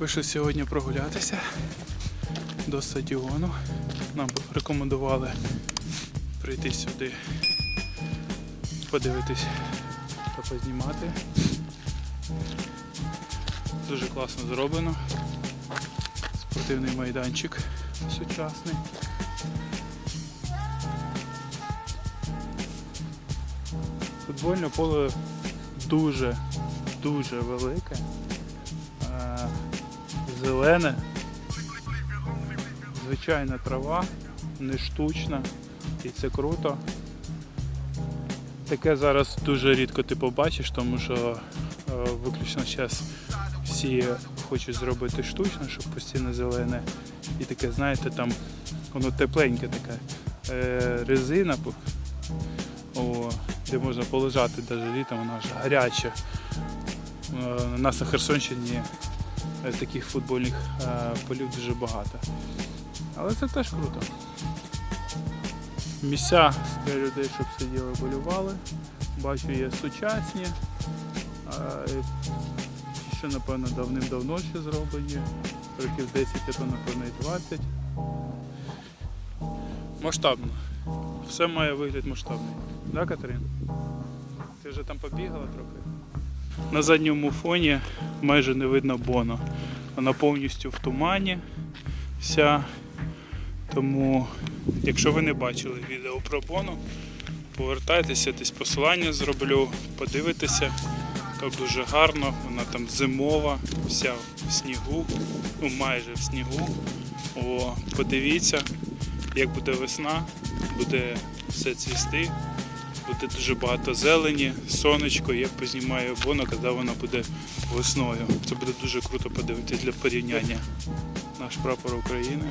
Вийшли сьогодні прогулятися до стадіону. Нам рекомендували прийти сюди, подивитись та познімати. Дуже класно зроблено. Спортивний майданчик сучасний. Футбольне поле дуже, дуже велике, зелене, звичайна трава, не штучна, і це круто. Таке зараз дуже рідко ти побачиш, тому що е, виключно зараз всі хочуть зробити штучно, щоб постійно зелене. І таке, знаєте, там воно тепленьке таке. Е, резина, о, де можна полежати навіть літом, вона ж гаряча. Е, У нас на Херсонщині таких футбольних е, полів дуже багато. Але це теж круто. Місця для людей, щоб сиділи, болювали. Бачу, є сучасні. що, напевно, давним-давно ще зроблені. Років 10, а то, напевно, і 20. Масштабно. Все має вигляд масштабний. Так, Катерина? Ти вже там побігала трохи? На задньому фоні майже не видно Боно. Вона повністю в тумані вся. Тому, якщо ви не бачили відео про Бону, повертайтеся, десь посилання зроблю, подивитеся. Там дуже гарно, вона там зимова, вся в снігу, ну майже в снігу. О, подивіться, як буде весна, буде все цвісти, буде дуже багато зелені, сонечко, як познімаю воно, коли воно буде весною. Це буде дуже круто подивитися для порівняння. Наш прапор України.